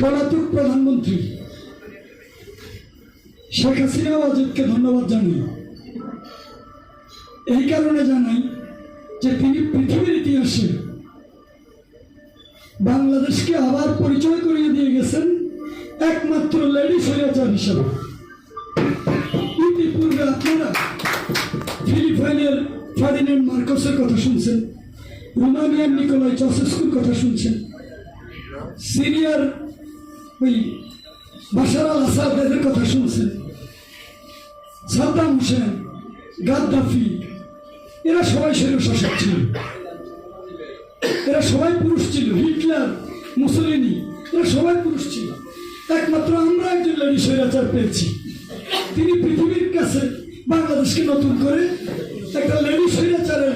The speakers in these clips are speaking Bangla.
পলাতক প্রধানমন্ত্রী শেখ হাসিনা ওয়াজিদকে ধন্যবাদ জানাই। এই কারণে জানাই যে তিনি পৃথিবীর ইতিহাসে বাংলাদেশকে আবার পরিচয় করিয়ে দিয়ে গেছেন একমাত্র লেডি স্বৈরাচার হিসাবে। ইতিপূর্বে আপনারা ফিলিপাইনের ফার্ডিনেন্ড মার্কসের কথা শুনছেন, রোমানিয়ার নিকোলাই চসেস্কুর কথা শুনছেন, সিরিয়ার ওই বাশার আল আসাদের কথা শুনছেন সাদ্দাম হোসেন, গাদ্দাফি, এরা সবাই শরীর শাসক ছিল। এরা সবাই পুরুষ ছিল। হিটলার, মুসলিনি, এরা সবাই পুরুষ ছিল। একমাত্র আমরা একজন লেডি স্বৈরাচার পেয়েছি। তিনি পৃথিবীর কাছে বাংলাদেশকে নতুন করে একটা লেডি স্বৈরাচারের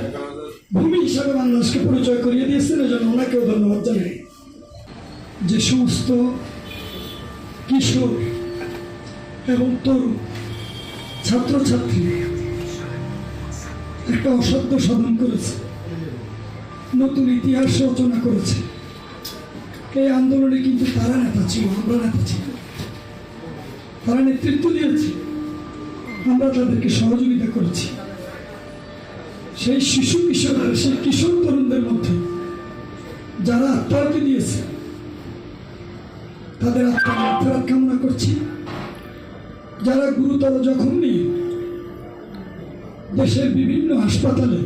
ভূমি হিসাবে বাংলাদেশকে পরিচয় করিয়ে দিয়েছেন। এজন্য ওনাকেও ধন্যবাদ জানাই। যে সমস্ত কিশোর এবং তরুণ ছাত্রছাত্রী। একটা অসাধ্য সাধন করেছে। নতুন ইতিহাস রচনা করেছে। এই আন্দোলনে কিন্তু তারা নেতা ছিল, আমরা নেতা ছিল তারা নেতৃত্ব দিয়েছে। আমরা তাদেরকে সহযোগিতা করেছি। সেই শিশু কিশোরের সেই কিশোর তরুণদের মধ্যে যারা আত্মাহতি দিয়েছে তাদের আত্মার কামনা করছি। যারা গুরুতর জখম, দেশের বিভিন্ন হাসপাতালে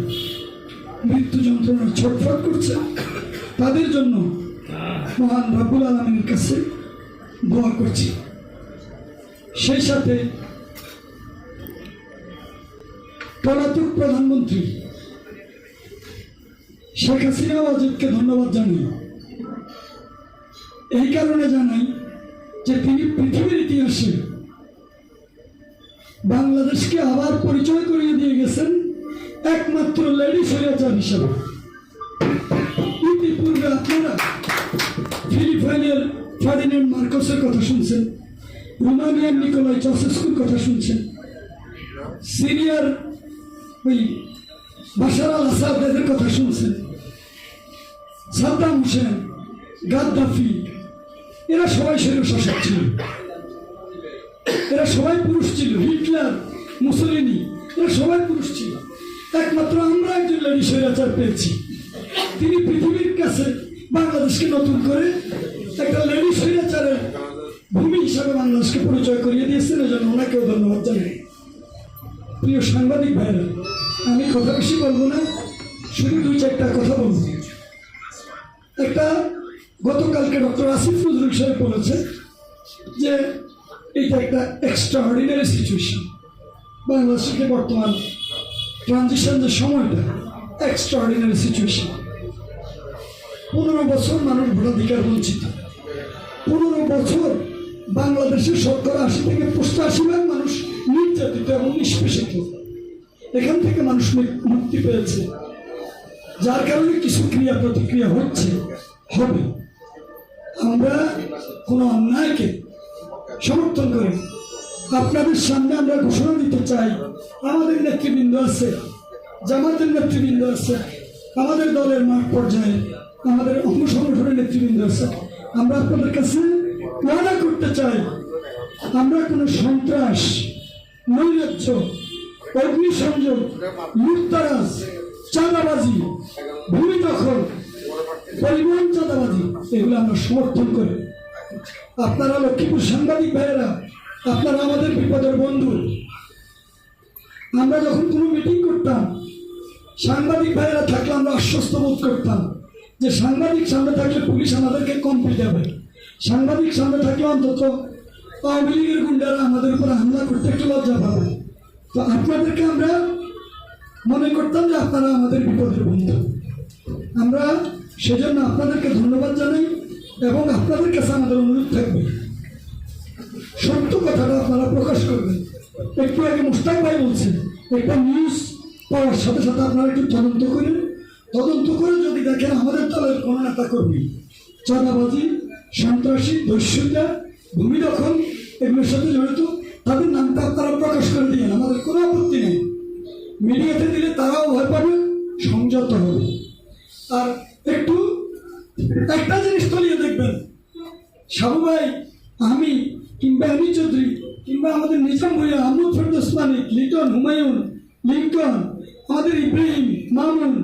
মৃত্যু যন্ত্রণার ছটফট করছে, তাদের জন্য মহান রাবুল আলমীর কাছে দোয়া করছি। সেই সাথে পলাতক প্রধানমন্ত্রী শেখ হাসিনা ওয়াজিদকে ধন্যবাদ জানাই এই কারণে জানাই যে তিনি পৃথিবীর ইতিহাসে বাংলাদেশকে আবার পরিচয় করিয়ে দিয়ে গেছেন একমাত্র লেডি স্বৈরাচার হিসাবে। ইতিপূর্বে আপনারা ফিলিপাইনের ফার্ডিনেন্ড মার্কসের কথা শুনছেন, রোমানিয়ার নিকোলাই চসেস্কুর কথা শুনছেন সিরিয়ার ওই বাশার আল আসাদের কথা শুনছেন, সাদ্দাম হোসেন, গাদ্দাফি এরা সবাই শরীর শাসক ছিল। এরা সবাই পুরুষ ছিল, হিটলার, মুসলিনি, এরা সবাই পুরুষ ছিল। একমাত্র আমরা একজন লেডি স্বৈরাচার পেয়েছি। তিনি পৃথিবীর কাছে বাংলাদেশকে নতুন করে একটা লেডি স্বৈরাচারের ভূমি হিসাবে বাংলাদেশকে পরিচয় করিয়ে দিয়েছেন, এজন্য ওনাকেও ধন্যবাদ জানাই। প্রিয় সাংবাদিক ভাইরা আমি কথা বেশি বলব না, শুধু দুই চারটা কথা বলব। একটা গতকালকে ডক্টর আসিফ নজরুল সাহেব বলেছে যে এটা একটা এক্সট্রা অর্ডিনারি সিচুয়েশন বাংলাদেশকে বর্তমান ট্রানজিশন যে সময়টা এক্সট্রা অর্ডিনারি সিচুয়েশন পনেরো বছর মানুষ ভোটাধিকার বঞ্চিত। পনেরো বছর বাংলাদেশের শতকরা আশি থেকে পঁচাশি ভাগ মানুষ নির্যাতিত এবং নিষ্পেষিত। এখান থেকে মানুষ মুক- মুক্তি পেয়েছে। যার কারণে কিছু ক্রিয়া প্রতিক্রিয়া হচ্ছে, হবে। আমরা কোনো অন্যায়কে সমর্থন করি আপনাদের সামনে আমরা ঘোষণা দিতে চাই। আমাদের নেতৃবৃন্দ আছে, জামাতের নেতৃবৃন্দ আছে, আমাদের দলের মাঠ পর্যায়ে আমাদের অঙ্গ সংগঠনের নেতৃবৃন্দ আছে। আমরা আপনাদের কাছে ওয়াদা করতে চাই, আমরা কোনো সন্ত্রাস, নৈরাজ্য, অগ্নিসংযোগ, লুটতারাজ, চাঁদাবাজি, ভূমি দখল পরিবহন এগুলো আমরা সমর্থন করি। আপনারা লক্ষ্মীপুর সাংবাদিক ভাইয়েরা, আপনারা আমাদের বিপদের বন্ধু। আমরা যখন কোনো মিটিং করতাম, সাংবাদিক ভাইয়েরা থাকলে আমরা আশ্বস্ত বোধ করতাম যে সাংবাদিক সামনে থাকলে পুলিশ আমাদেরকে কম পেয়ে যাবে সাংবাদিক সামনে থাকলে অন্তত আওয়ামী লীগের গুন্ডারা আমাদের উপর হামলা করতে একটু লজ্জা পাবে। তো আপনাদেরকে আমরা মনে করতাম যে আপনারা আমাদের বিপদের বন্ধু। আমরা সেজন্য আপনাদেরকে ধন্যবাদ জানাই এবং আপনাদের কাছে আমাদের অনুরোধ থাকবে। সত্য কথাটা আপনারা প্রকাশ করবেন। একটু আগে মুস্তাক ভাই বলছেন, একটা নিউজ পাওয়ার সাথে সাথে আপনারা একটু তদন্ত করেন। তদন্ত করে যদি দেখেন আমাদের দলের কোনো নেতা কর্মী চাঁদাবাজি, সন্ত্রাসী, দস্যুতা, ভূমি দখল, এগুলোর সাথে জড়িত, তাদের নামটা আপনারা প্রকাশ করে দিন আমাদের কোনো আপত্তি নেই। মিডিয়াতে দিলে তারাও ভয় পাবে, সংযত হবে। আর একটু একটা জিনিস তলিয়ে দেখবেন। সাবু ভাই, আমি কিংবা অনি চৌধুরী, কিংবা আমাদের নিজাম ভুইয়া, আহমদ ফেরদোস মানিক, লিটন হুমায়ুন, লিঙ্কন, আমাদের ইব্রাহিম, মামুন,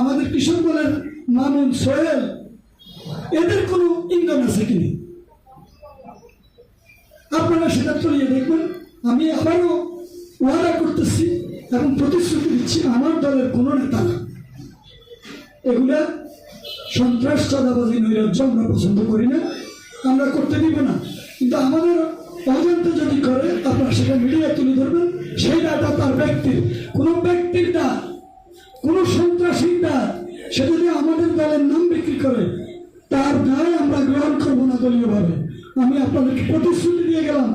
আমাদের কিশোর বলের মামুন, সোহেল, এদের কোনো ইনকাম আছে কিনা আপনারা সেটা চলিয়ে দেখবেন আমি আবারও ওয়াদা করতেছি এবং প্রতিশ্রুতি দিচ্ছি, আমার দলের কোনো নেতা এগুলা সন্ত্রাস চাঁদাবাজি নৈরাজ্য আমরা পছন্দ করি না, আমরা করতে দিব না। কিন্তু আমাদের অজান্তে যদি করে, আপনারা সেটা মিডিয়া তুলে ধরবেন, সেই ডাটা তার ব্যক্তির। কোনো ব্যক্তির ডাক কোনো সন্ত্রাসীর ডাক সে যদি আমাদের দলের নাম বিক্রি করে, তার দায় আমরা গ্রহণ করব না দলীয়ভাবে। আমি আপনাদেরকে প্রতিশ্রুতি দিয়ে গেলাম,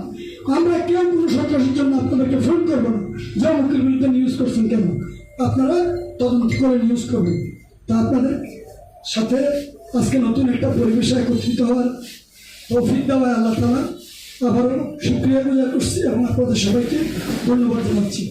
আমরা কেউ কোনো সন্ত্রাসীর জন্য আপনাদেরকে ফোন করব না। যে অমুকের বিরুদ্ধে নিউজ করছেন কেন? আপনারা তদন্ত করে নিউজ করবেন। তা আপনাদের সাথে আজকে নতুন একটা পরিবেশে একত্রিত হওয়ার তৌফিক দেওয়ায় আল্লাহ তালা আবারও সুক্রিয়া গুজার করছি এবং আপনাদের সবাইকে ধন্যবাদ জানাচ্ছি।